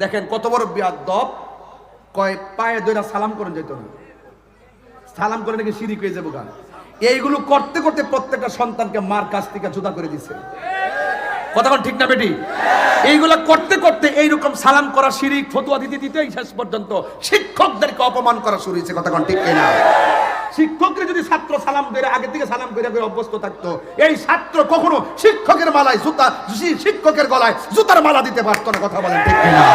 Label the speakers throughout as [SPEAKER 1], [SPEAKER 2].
[SPEAKER 1] দেখেন কত বড় বিয়াদব কয় পায়ে দইরা সালাম করে যেত না। সালাম করে নাকি সিঁড়ি হয়ে যাব গা। এইগুলো করতে করতে প্রত্যেকটা সন্তানকে মার কাছ থেকে জুদা করে দিছে। কতক্ষণ ঠিক না বেটি? এইগুলো করতে করতে এইরকম সালাম করা, শিরিক, ফতুয়া দিতে দিতেই শেষ পর্যন্ত শিক্ষকদেরকে অপমান করা শুরু হয়েছে। কতক্ষণ ঠিক কিনা শিক্ষকরা যদি ছাত্র সালাম করে, আগের দিকে সালাম করে করে অভ্যস্ত থাকতো, এই ছাত্র কখনো শিক্ষকের মালায় জুতা শিক্ষকের গলায় জুতার মালা দিতে পারতো না, কথা বলেন ঠিক না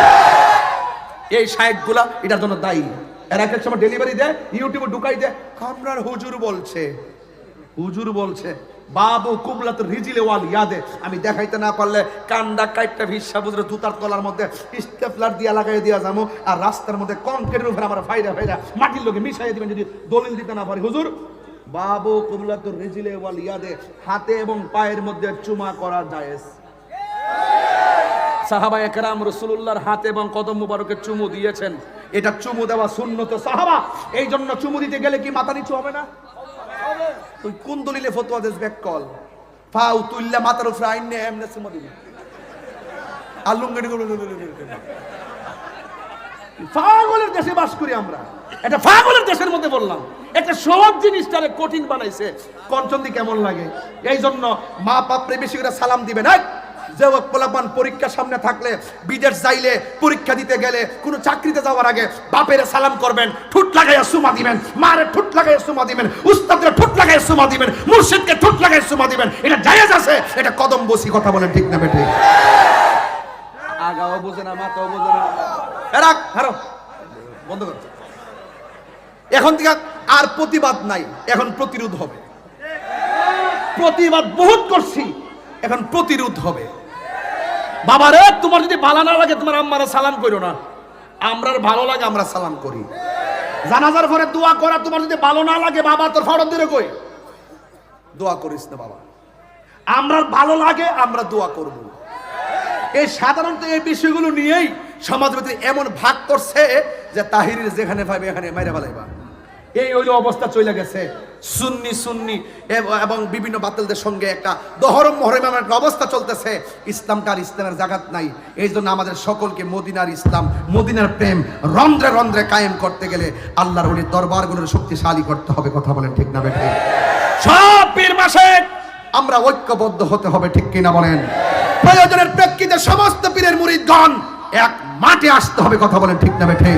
[SPEAKER 1] এই গুলা এটার জন্য দায়ী। এর এক সময় ডেলিভারি দেয় ইউটিউবে ঢুকাই দেয়। কামরার হুজুর বলছে হুজুর বলছে বাবু কুবলাত রিজিলে ওয়াল ইয়াদে। আমি দেখাইতে না পারলে কান্ডা কাইটটা ভিসা বুঝলে জুতার তলার মধ্যে স্টেপলার দিয়া লাগাই দিয়া যাব আর রাস্তার মধ্যে কংক্রিটের উপরে আমার ফাইরা ফাইরা মাটির লোকে মিশাই দিবেন যদি দলিল দিতে না পারি। হুজুর, বাবু কুবলাত রিজিলে ওয়াল ইয়াদে, হাতে এবং পায়ের মধ্যে চুমা করা জায়েজ। সাহাবা একরাম রসুল্লাহর হাতে এবং কদম মুবারকে চুমু দিয়েছেন। এটা চুমু দেওয়া শূন্যত সাহাবা। এই জন্য চুমু দিতে গেলে কি মাথা নিচু হবে না? তুই কোন দলিলে ফতোয়া দেশ ব্যাক কল? ফাউ, তুইল্লা মাতার উপরে আইন নে এমনে চুমু দিবি। আলুঙ্গি পাগলের দেশে বাস করি আমরা। এটা পাগলের দেশের মধ্যে বললাম। একটা সব জিনিসটারে কঠিন বানাইছে। কঞ্চন্দি কেমন লাগে? এই জন্য মা বাপরে বেশি করে সালাম দিবে না যে পোলাপান পরীক্ষার সামনে থাকলে বিদেশ যাইলে পরীক্ষা দিতে গেলে কোনো চাকরিতে যাওয়ার আগে বাপের সালাম করবেন ঠুট লাগাইয়া সুমা দিবেন মারে ঠুট লাগাইয়া সুমা দিবেন উস্তাদের ঠুট লাগাইয়া সুমা দিবেন মুর্শিদকে ঠুট লাগাইয়া সুমা দিবেন। এটা জায়েজ আছে এটা কদম বসি কথা বলেন ঠিক না বেঠিক আগাও বোঝে না মাথাও বোঝে না। রাখ হারো। বন্ধ কর। এখন থেকে আর প্রতিবাদ নাই এখন প্রতিরোধ হবে। প্রতিবাদ বহুত করছি। এখন প্রতিরোধ হবে। বাবারে তোমার যদি ভালো না লাগে, তোমার আম্মারা সালাম করো না। আমরার ভালো লাগে, আমরা সালাম করি। জানাজার পরে দোয়া করা, তোমার যদি ভালো না লাগে, বাবা, তোর ফরম দিলে কই? দোয়া করিস না, বাবা। আমরার ভালো লাগে, আমরা দোয়া করব। এই সাধারণত এই বিষয়গুলো নিয়েই সমাজের ভিতরে এমন ভাগ করছে যে তাহিরের যেখানে পাইবে এখানে মাইরে ফেলাইবা। এই ওই অবস্থা চলে গেছে। সুন্নি সুন্নি এবং বিভিন্ন বাতিলদের সঙ্গে একটা দহরম, মহরম এমন একটা অবস্থা চলতেছে। ইসলামটা আর ইসলামের জাগাত নাই। এই জন্য আমাদের সকলকে মদিনার ইসলাম, মদিনার প্রেম রন্ধ্রে রন্ধ্রে কায়েম করতে গেলে আল্লাহর ওলি দরবারগুলোর শক্তিশালী করতে হবে, কথা বলেন ঠিক না বেঠে? সব পীর মাসে আমরা ঐক্যবদ্ধ হতে হবে, ঠিক কিনা বলেন? প্রয়োজনের প্রেক্ষিতে সমস্ত পীরের মুরিদগণ এক মাঠে আসতে হবে, কথা বলেন ঠিক না বেঠে?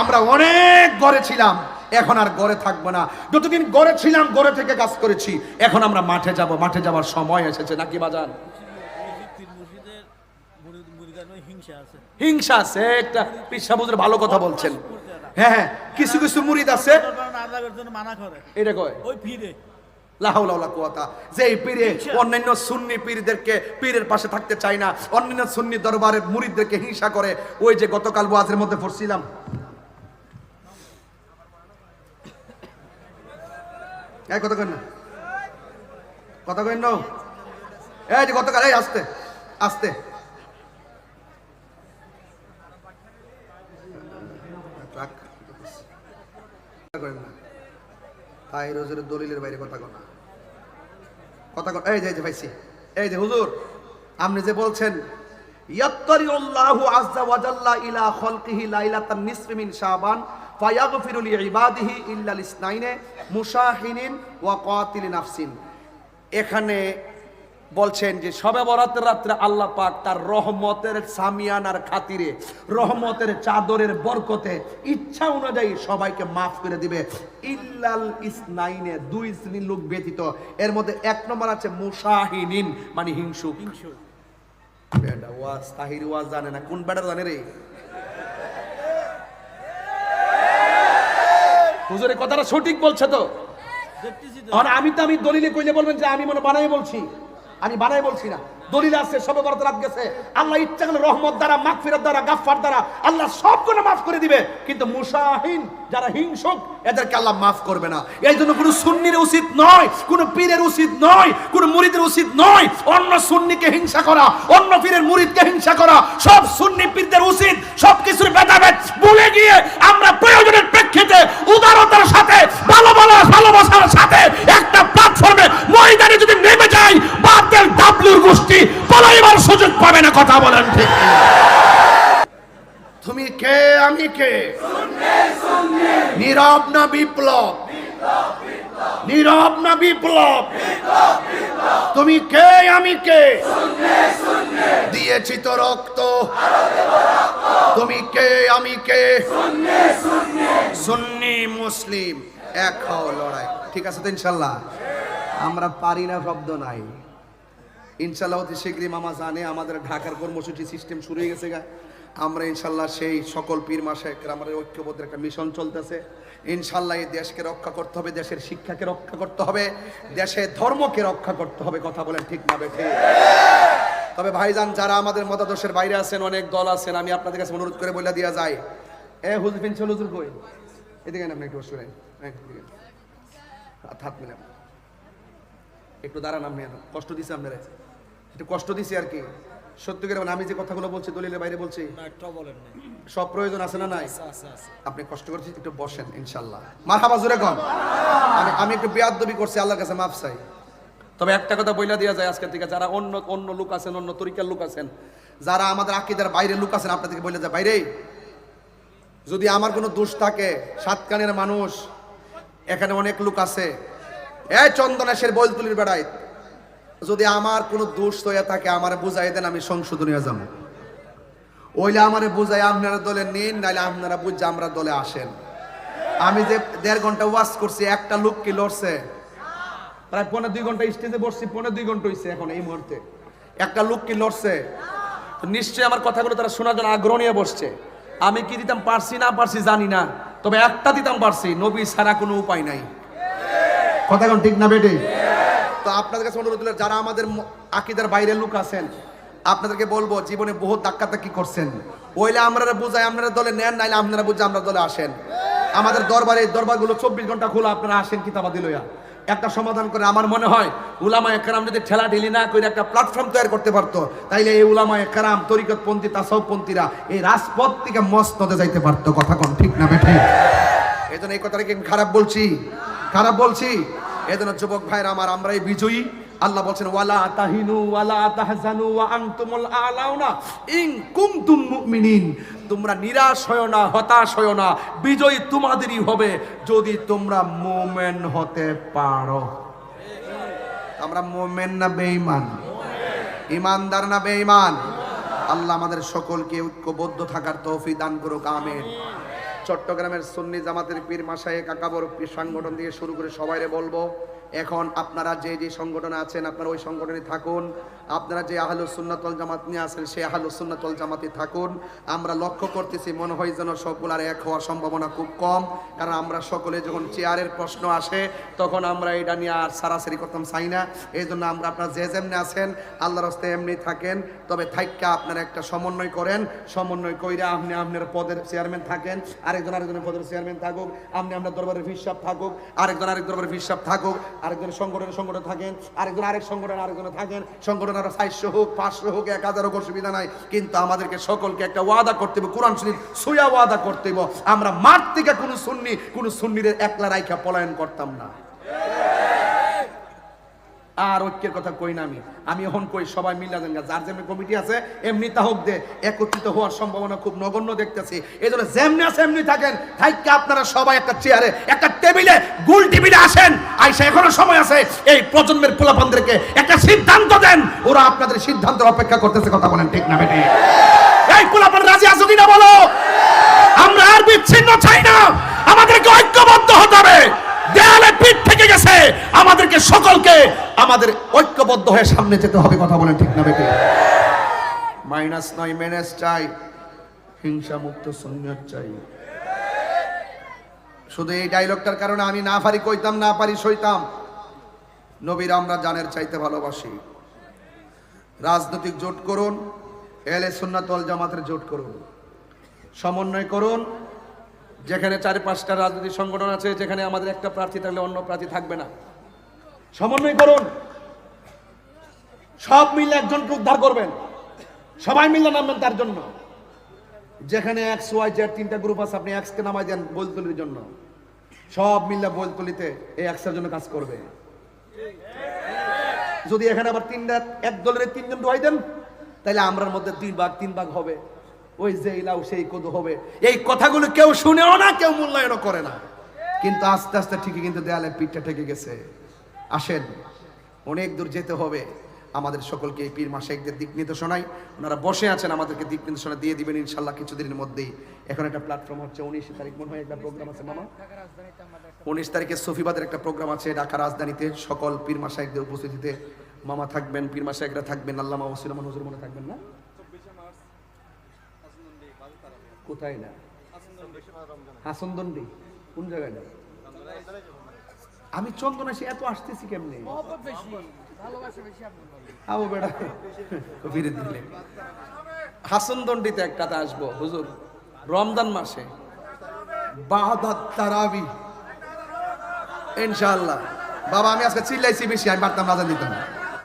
[SPEAKER 1] আমরা অনেক গড়ে ছিলাম। এখন আর গড়ে থাকব না। যতদিন গড়ে ছিলাম গড়ে থেকে কাজ করেছি এখন আমরা মাঠে যাব মাঠে যাওয়ার সময় এসেছে নাকি বাজান?
[SPEAKER 2] মুরিদানো হিংসা আছে
[SPEAKER 1] একটা পিসাবুজের ভালো কথা বলছেন। হ্যাঁ হ্যাঁ কিছু কিছু মুরিদ আছে। এটা কয়?
[SPEAKER 2] ওই ফিরে
[SPEAKER 1] যে পীরে অন্যান্য সুন্নি পীরদেরকে পীরের পাশে থাকতে চায় না অন্যান্য সুন্নি দরবারের মুরিদদেরকে হিংসা করে। ওই যে গতকাল ওয়াজের মধ্যে পড়ছিলাম। এই কেন কেন এই যে গতকাল, এই আসতে আসতে। তাই রোজের দলিলের বাইরে কথা কনা কথা এই যে ভাইসি এই যে হুজুর, আপনি যে বলছেন, ইয়াত্তারিউল্লাহু আযজা ওয়া জাল্লা ইলা খালকিহি লাইলাতান নিসফি মিন শাবান ফায়াগফিরু লিইবাদিহি ইল্লা লিসনাইনে মুশাহিনিন ওয়া কাতিলি নাফসিন। এখানে বলছেন যে সবে বরাতের রাত্রে আল্লাহ পাক তার রহমতের সামিয়ানার খাতিরে রহমতের চাদরের বরকতে ইচ্ছা অনুযায়ী সবাইকে মাফ করে দিবে। ইল্লাল ইসনাইনে দুই শ্রেণির লোক ব্যতীত এর মধ্যে এক নম্বর আছে মুশাহিনিন মানে হিংসুক।
[SPEAKER 2] হিংসু
[SPEAKER 1] বেটা ওয়াজ তাহির ওয়াজ জানে না কোন বেটার জানে রে? হুজুরের কথাটা সঠিক বলছে তো। আর আমি তো আমি দলিলে কইলে বলবেন যে আমি মনে বানাই বলছি। আমি বানাই বলছি না। দলিল আছে সবে বরাত রাত গেছে। আল্লাহ ইচ্ছা করলে রহমত দ্বারা মাগফিরাত দ্বারা গাফফার দ্বারা আল্লাহ সবগুলো মাফ করে দিবে। কিন্তু মুসাহিন যারা হিংসুক এদেরকে আল্লাহ মাফ করবে না। এই জন্য কোনো সুন্নির উচিত নয় কোনো পীরের উচিত নয় কোনো মুরিদের উচিত নয় অন্য সুন্নিকে হিংসা করা অন্য পীরের মুরিদকে হিংসা করা। সব সুন্নি পীরদের উচিত সব কিছুর ভেদাভেদ ভুলে গিয়ে আমরা প্রয়োজনের প্রেক্ষিতে উদারতার সাথে ভালোবাসা ভালোবাসার সাথে একটা প্ল্যাটফর্মে ময়দানে যদি নেমে যাই বাপদের ডাবলুর গোষ্ঠী পলাইবার সুযোগ পাবে না কথা বলেন ঠিক কে আমি কে নীরব না বিপ্লব। নীরব না বিপ্লব। তুমি কে আমি কে? দিয়েছি তো রক্ত। তুমি কে আমি কে? সুন্নি মুসলিম এক হও লড়াই। ঠিক আছে তো ইনশাল্লাহ? আমরা পারি না শব্দ নাই। ইনশাল্লাহ অতি শীঘ্রই মামা জানে আমাদের ঢাকার কর্মসূচি সিস্টেম শুরু হয়ে গেছে গা। আমরা ইনশাল্লাহ সেই সকল পীর মাসে আমাদের ঐক্যবদ্ধের একটা মিশন চলতেছে। ইনশাল্লাহ এই দেশকে রক্ষা করতে হবে দেশের শিক্ষাকে রক্ষা করতে হবে দেশের ধর্মকে রক্ষা করতে হবে কথা বলেন ঠিক না বেঠে। তবে ভাইজান যারা আমাদের মতাদর্শের বাইরে আছেন অনেক দল আছেন আমি আপনাদের কাছে অনুরোধ করে বলে দেওয়া যায় এ হুজুর ফিন চল হুজুর কই? এদিকে আপনি একটু বসে নেন। হ্যাঁ, হাত হাত মিলাম। একটু দাঁড়ান আপনি কষ্ট দিছে আপনারা। একটু কষ্ট দিছি আর কি। সত্যি করে আমি যে কথাগুলো বলছি দলিলের বাইরে বলছি সব প্রয়োজন আছে না নাই? আপনি কষ্ট করছি একটু বসেন ইনশাল্লাহ মার হাবা জোরে কন। আমি আমি একটু বেয়াদবি করছি আল্লাহর কাছে মাফ চাই। তবে একটা কথা বইলা দেওয়া যায় আজকের থেকে যারা অন্য অন্য লোক আছেন অন্য তরিকার লোক আছেন যারা আমাদের আকিদার বাইরে লোক আছেন আপনাদেরকে বলে যায় বাইরে যদি আমার কোনো দোষ থাকে সাতকানের মানুষ এখানে অনেক লোক আছে। এ চন্দনেশের বলতুলির বেড়ায় যদি আমার কোনো দোষ হয়ে থাকে, আমার বুঝাই দেন, আমি সংশোধনীয় যাব। ওইলে আমার বুঝাই, আপনারা দলে নিন, নাইলে আপনারা বুঝছে আমরা দলে আসেন। আমি যে দেড় ঘণ্টা ওয়াশ করছি, একটা লোক কি লড়ছে? প্রায় পনেরো দুই ঘণ্টা স্টেজে বসছি পনেরো দুই ঘণ্টা হয়েছে এখন এই মুহূর্তে। একটা লোক কি লড়ছে? নিশ্চয়ই আমার কথাগুলো তারা শোনার জন্য আগ্রহ নিয়ে বসছে। আমি কি দিতাম পারছি, না পারছি জানি না, তবে একটা দিতাম পারছি, নবী ছাড়া কোনো উপায় নাই। কথা এখন ঠিক না বেটে? তো আপনাদের কাছে অনুরোধ হলো, যারা আমাদের আকিদার বাইরে লোক আছেন আপনাদেরকে বলব জীবনে বহুত ধাক্কাধাক্কি করছেন। ওইলে আমরা বুঝাই আপনারা দলে নেন নাইলে আপনারা বুঝে আমরা দলে আসেন। আমাদের দরবারে দরবারগুলো চব্বিশ ঘণ্টা খোলা আপনারা আসেন কিতাবাদি লইয়া। একটা সমাধান করে আমার মনে হয় উলামা একরাম যদি ঠেলা ঢিলি না করে একটা প্ল্যাটফর্ম তৈরি করতে পারতো তাইলে এই উলামা একরাম তরিকতপন্থী তাসবপন্থীরা এই রাজপথ থেকে মস্তদে যাইতে পারতো। কথা কোন ঠিক না বেঠে? এই জন্য এই কথাটা কি আমি খারাপ বলছি। খারাপ বলছি। জন্য যুবক ভাইরা আমার, আমরাই বিজয়ী। আল্লাহ বলছেন, ওয়ালা তাহিনু ওয়ালা তাহজানু ওয়া আনতুমুল আলাউনা ইন কুনতুম মুমিনিন। তোমরা নিরাশ হয় না, হতাশ হয় না, বিজয়ী তোমাদেরই হবে যদি তোমরা মুমিন হতে পারো। আমরা মুমিন না বেঈমান? ইমানদার না বেঈমান? আল্লাহ আমাদের সকলকে ঐক্যবদ্ধ থাকার তৌফিক দান করুক, আমিন। চট্টগ্রামের সুন্নি জামাতের পীর মাসায়ে কাকাবর পীর সংগঠন দিয়ে শুরু করে সবাইরে বলব এখন আপনারা যে যে সংগঠনে আছেন, আপনারা ওই সংগঠনে থাকুন। আপনারা যে আহলু সুন্নাতল জামাত নিয়ে আছেন, সেই আহলু সুন্নাতল জামাতে থাকুন। আমরা লক্ষ্য করতেছি মনে হয় যেন সকলার এক হওয়ার সম্ভাবনা খুব কম, কারণ আমরা সকলে যখন চেয়ারের প্রশ্ন আসে, তখন আমরা এটা নিয়ে আর সারাসারি করতাম, চাই না। এই জন্য আমরা আপনারা যে যেমনি আছেন আল্লাহ রাস্তে এমনি থাকেন। তবে থাইক্কা আপনারা একটা সমন্বয় করেন। সমন্বয় কইরা আপনি আপনার পদের চেয়ারম্যান থাকেন। আরেকজন আরেকজনের পদের চেয়ারম্যান থাকুক। আপনি আপনার দরবারের হিসাব থাকুক। আরেকজন আরেক দরবারের হিসাব থাকুক। আরেকজন সংগঠনের সংগঠন থাকেন, আরেকজন আরেক সংগঠন আরেকজনে থাকেন সংগঠন আরও চারশো হোক, পাঁচশো হোক, এক হাজার হোক অসুবিধা নাই। কিন্তু আমাদেরকে সকলকে একটা ওয়াদা করতে হবে কোরআন শরীফ সুয়া ওয়াদা করতে হবে আমরা মাঠ থেকে কোনো সুন্নি, কোনো সুন্নিদের একলা রাইখা পলায়ন করতাম না। আর ঐক্যের কথা কই না আমি? আমি এখন কই, সবাই মিলা দেন যার যেমনি কমিটি আছে, এমনি তা হোক দে। একত্রিত হওয়ার সম্ভাবনা খুব নগণ্য দেখতেছি। এই জন্য যেমনি আছে, এমনি থাকেন। থাইকে আপনারা সবাই একটা চেয়ারে, একটা টেবিলে, গুল টেবিলে আসেন। আইসা এখনও সময় আছে। এই প্রজন্মের পোলাপানদেরকে একটা সিদ্ধান্ত দেন। ওরা আপনাদের সিদ্ধান্তের অপেক্ষা করতেছে, কথা বলেন ঠিক না বেটি এই পোলাপান রাজি আছো কিনা বলো? আমরা আর বিচ্ছিন্ন চাই না। আমাদেরকে ঐক্যবদ্ধ হতে হবে। দেয়ালে পিঠ থেকে গেছে। আমাদেরকে সকলকে আমাদের ঐক্যবদ্ধ হয়ে সামনে যেতে হবে, কথা বলেন ঠিক না বেটি? মাইনাস নয় মেনেস চাই। হিংসা মুক্ত সুন্নত চাই। শুধু এই ডায়লগটার কারণে আমি না পারি, কইতাম, না পারি, সইতাম। নবীর আমরা জানের চাইতে ভালোবাসি। রাজনৈতিক জোট করুন এলে সুন্নাতল জামাতের জোট করুন। সমন্বয় করুন যেখানে চার পাঁচটা রাজনৈতিক সংগঠন আছে, যেখানে আমাদের একটা প্রার্থী থাকলে অন্য প্রার্থী থাকবে না। সমন্বয় করুন। সব মিলে একজনকে উদ্ধার করবেন। সবাই মিলে নামবেন তার জন্য। যেখানে এক্স ওয়াই জেড তিনটা গ্রুপ আছে, আপনি এক্সকে নামাই দেন বলতুলির জন্য। সব মিলে বলতুলিতে এই এক্সের জন্য কাজ করবে। যদি এখানে আবার তিনটা, এক দলের তিনজন ডুয়াই দেন, তাহলে আমরার মধ্যে তিন ভাগ তিন ভাগ হবে। ওই যে লাউ সেই কদু হবে। এই কথাগুলো কেউ শুনেও না, কেউ মূল্যায়নও করে না। কিন্তু আস্তে আস্তে ঠিকই কিন্তু দেয়ালে পিঠটা ঠেকে গেছে। আসেন, অনেক দূর যেতে হবে। আমাদের সকলকে এই পীর মাসাইকদের দিক নির্দেশনায় ওনারা বসে আছেন, আমাদেরকে দিক নির্দেশনা দিয়ে দিবেন ইনশাল্লাহ কিছুদিনের মধ্যেই। এখন একটা প্ল্যাটফর্ম হচ্ছে, উনিশ তারিখ মনে হয় একটা প্রোগ্রাম আছে, মামা? উনিশ তারিখে সফিবাদের একটা প্রোগ্রাম আছে ঢাকা রাজধানীতে। সকল পীর মাসাইকদের উপস্থিতিতে মামা থাকবেন, পীর মাসাইকরা থাকবেন, আল্লামা ওসিলামান হুজুর মনে থাকবেন না? কোথায় না? কোন জায়গাটা আমি চন্দনাশি এত আসতেছি কেমনে। আবু বেড়া ফিরে দিলে। হাসনদন্ডিতে একটাতে আসব, হুজুর। রমজান মাসে। বাহাদাত তারাবি। ইনশাআল্লাহ। বাবা, আমি আজকে চিল্লাইছি বেশি, আমি পারতাম রাজা দিতাম না।